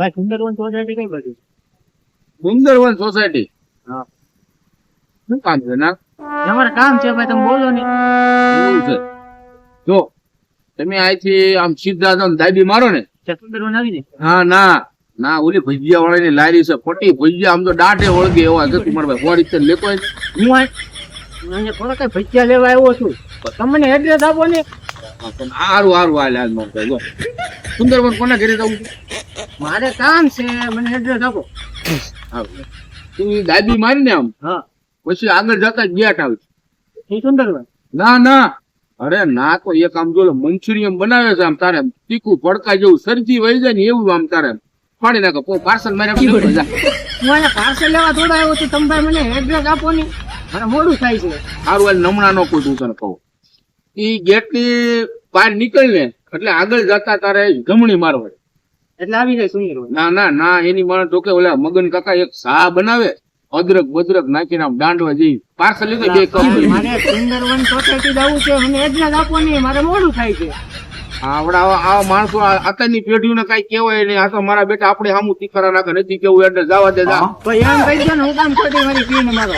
ભાઈ સુંદરવન સોસાયટી કઈ બાજુ? સુંદરવન સોસાયટી હા. શું કામ છે ના? તમારે કામ છે ભાઈ તમે બોલો ને. એવું છે. જો તમે અહીંથી આમ સીધા ને દાબી મારો ને. સુંદરવન આવી ને? હા ના. ના ઓલી ભજીયા વાળાની લારી છે પટી ભજીયા આમ તો દાઢે વળગે એવા છે તું મારા ભાઈ. ફોડી રીતે લેતો ને. હું અહીંયા થોડા કઈ ભજીયા લેવા આવ્યો છું. તમને એડ્રેસ આપો ને. સારું હારું હાલ હાલ નો સુંદરવન કોના ઘરે જવું છે? મારે કામ છે મને એડ્રેસ આપો. તું દાદી મારી ને આમ? હા. પછી આગળ જતા જ ગેટ આવે એ ના ના. અરે ના તો એક આમ જો મંચુરિયમ બનાવે છે આમ તારે તીખું ભડકા જેવું સરજી વહી જાય ને એવું આમ તારે પાડી નાખો પાર્સલ મારે પાર્સલ લેવા થોડા આવ્યો છું તમે ભાઈ મને એડ્રેસ આપો ને. મારે મોડું થાય છે. સારું હાલ નમણા નો કોઈ તને કહું. ઈ ગેટની બહાર નીકળ ને એટલે આગળ જતા તારે જમણી મારવા એટલે આવી જાય સુંદરવન ના ના ના એની મને તો કે ઓલા મગન કાકા એક સા બનાવે? અદરક બદરક નાખીને આમ દાંડવા જઈ પાર્સલ લીધો બે કપ મારે સુંદરવન સોસાયટી જવું છે મને એડ્રેસ આપો ને મારે મોડું થાય છે. આવડા આવા આવા માણસો આ- અત્યારની પેઢીઓને કઈ કહેવાય નહીં. આ તો મારા બેટા આપણે સામું તીખરા નાખે નથી કેવું એટલે જવા દે જા. તો એમ કહી દો ને હું કામ ખોટી મારી પીને મારો